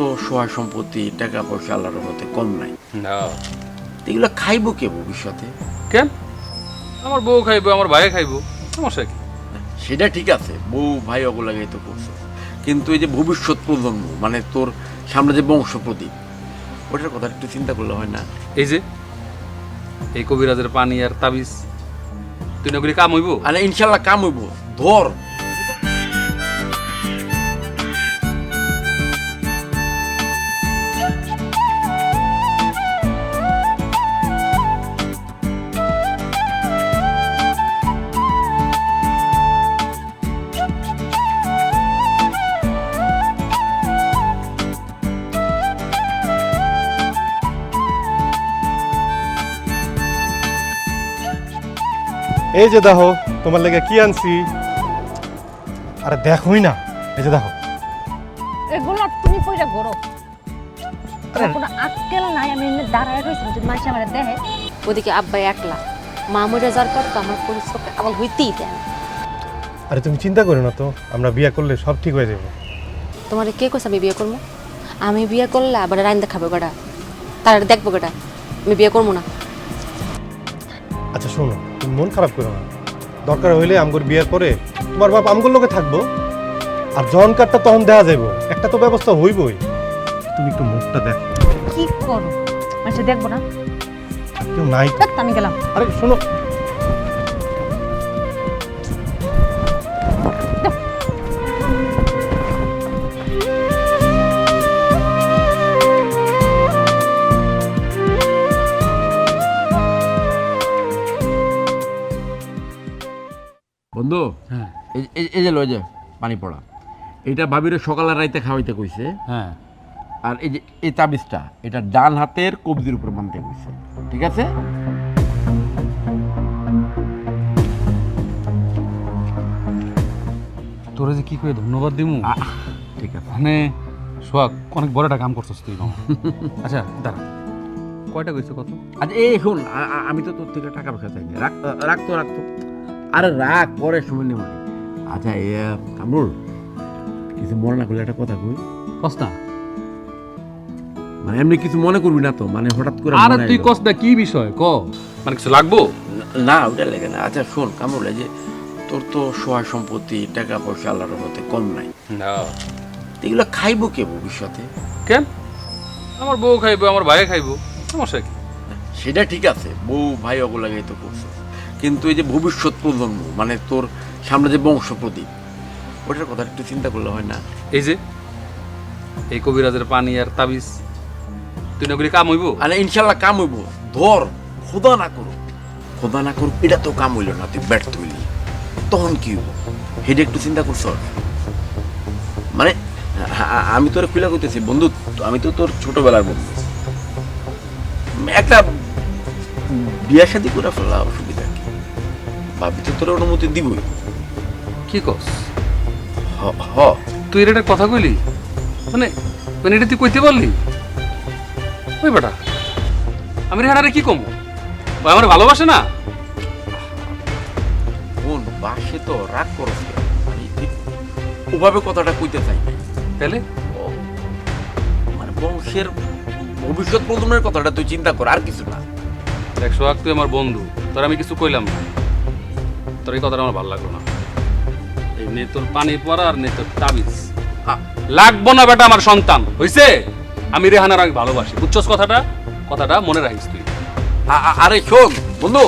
তো সহায় সম্পত্তি টাকা পয়সা আল্লাহর মতে কম নাই। এগুলো খাইবো কে ভবিষ্যতে? কেন? আমার বউ খাইবো আমার ভাই খাইবো সমস্যা কি? সেটা ঠিক আছে বউ ভাই ওগুলাকে তো করছ। কিন্তু এই যে ভবিষ্যৎ প্রজন্ম মানে তোর সামনে যে বংশ প্রদীপ ওটার কথা একটু চিন্তা করলে হয় না? এই যে এই কবিরাজের পানি আর তাবিজ তুই নগরী কাম হইব? আরে ইনশাল্লাহ কাম হইব। ধর এই যে দেখো তোমার লেগে কি আনছি? আরে দেখোই না এই যে দেখো। এগুলো তুমি পয়সা গরো আরে। কোনো আক্কেল নাই আমি এমনি দাঁড়ায় রয়েছি যদি মানুষ আমার দেখে। ওদিকে আব্বা একলা। মা মরে যার পর তো আমার পরিশ্রম আবার হইতেই দেয়। আরে তুমি চিন্তা করো না তো আমরা বিয়ে করলে সব ঠিক হয়ে যাবে। তোমার কে কইছে আমি বিয়ে করব? আমি বিয়ে করলে আবার রাইন দেখাবো গড়া তার দেখব গড়া আমি বিয়ে করব না। আচ্ছা শোনো তুমি মন খারাপ করো না। দরকার হইলে আমগুর বিয়ের পরে তোমার বাপ আমগুর লোকে থাকব। আর জন কার্ডটা তখন দেওয়া যাইব। একটা তো ব্যবস্থা হইবই। তুমি একটু মুখটা দেখো। কি করো? আচ্ছা দেখব না। কেউ নাই। আমি গেলাম। আরে শোনো বন্ধু হ্যাঁ। এই এই- এই যে লয় যে পানি পড়া এটা ভাবিরে সকালের রাইতে খাওয়াইতে কইছে। হ্যাঁ। আর এই যে এই তাবিজটা এটা ডান হাতের কবজির উপর বানতে কইছে ঠিক আছে? তোরে যে কি করে ধন্যবাদ দিমু? ঠিক আছে। মানে সোহাগ অনেক বড় একটা কাম করছিস তুই আচ্ছা দাঁড়া। কয়টা কইছে কত? আচ্ছা এই শুন আমি তো তোর থেকে টাকা পয়সা চাই। রাখ রাখতো রাখতো আরে রাখ পরে সময় নেই মানে আচ্ছা এ কামরুল কিছু মনে না করলে একটা কথা কই। কস না মানে এমনি কিছু মনে করবি না তো মানে হঠাৎ করে আরে তুই আইলো। কস না কি বিষয়? ক। মানে কিছু লাগবো? না ওটা লেগে না। আচ্ছা শোন কামরুল এই যে তোর তো সহায় সম্পত্তি টাকা পয়সা আল্লাহর মতে কম নাই। না। এগুলো খাইবো কে ভবিষ্যতে? কেন? আমার বউ খাইবো আমার ভাই খাইবো সমস্যা কি? সেটা ঠিক আছে বউ ভাই ওগুলাকেই তো করছ কিন্তু এই যে ভবিষ্যৎ প্রজন্ম মানে তোর সামনে যে বংশ প্রদীপ ওটার কথা একটু চিন্তা করলে হয় না? এই যে এই কবিরাজের পানি আর তাবিজ তুই নগরী কাম হইব? আরে ইনশাল্লাহ কাম হইব। ধর খোদা না করুক। খোদা না করুক এটা তো কাম হইল না তুই ব্যর্থ হইলি। তখন কি হইব? হেডে একটু চিন্তা করছ? মানে আমি তোর খুলে কইতেছি বন্ধু আমি তো তোর ছোটবেলার বন্ধু। একটা বিয়া শাদি করে ফেলা অসুবিধা ভাবি তো তোর অনুমতি দিবই। কি কস? হ- হ। তুই এর একটা কথা কইলি? মানে মানে এটা তুই কইতে পারলি? ওই বেটা আমি রেহানারে কি কমু? ও আমার ভালোবাসে না? কোন বাসে তো রাগ করস ওভাবে কথাটা কইতে চাই তাহলে মানে বংশের ভবিষ্যৎ প্রজন্মের কথাটা তুই চিন্তা কর আর কিছু না। দেখ সোহাগ তুই আমার বন্ধু তোর আমি কিছু কইলাম না। তোর এই কথাটা আমার ভালো লাগল না। এই নে তোর পানি পড়া আর নে তোর তাবিজ। লাগবো না বেটা আমার সন্তান। হইছে? আমি রেহানার আমি ভালোবাসি। বুঝছস কথাটা? কথাটা মনে রাখিস তুই। আরে শোন, বন্ধু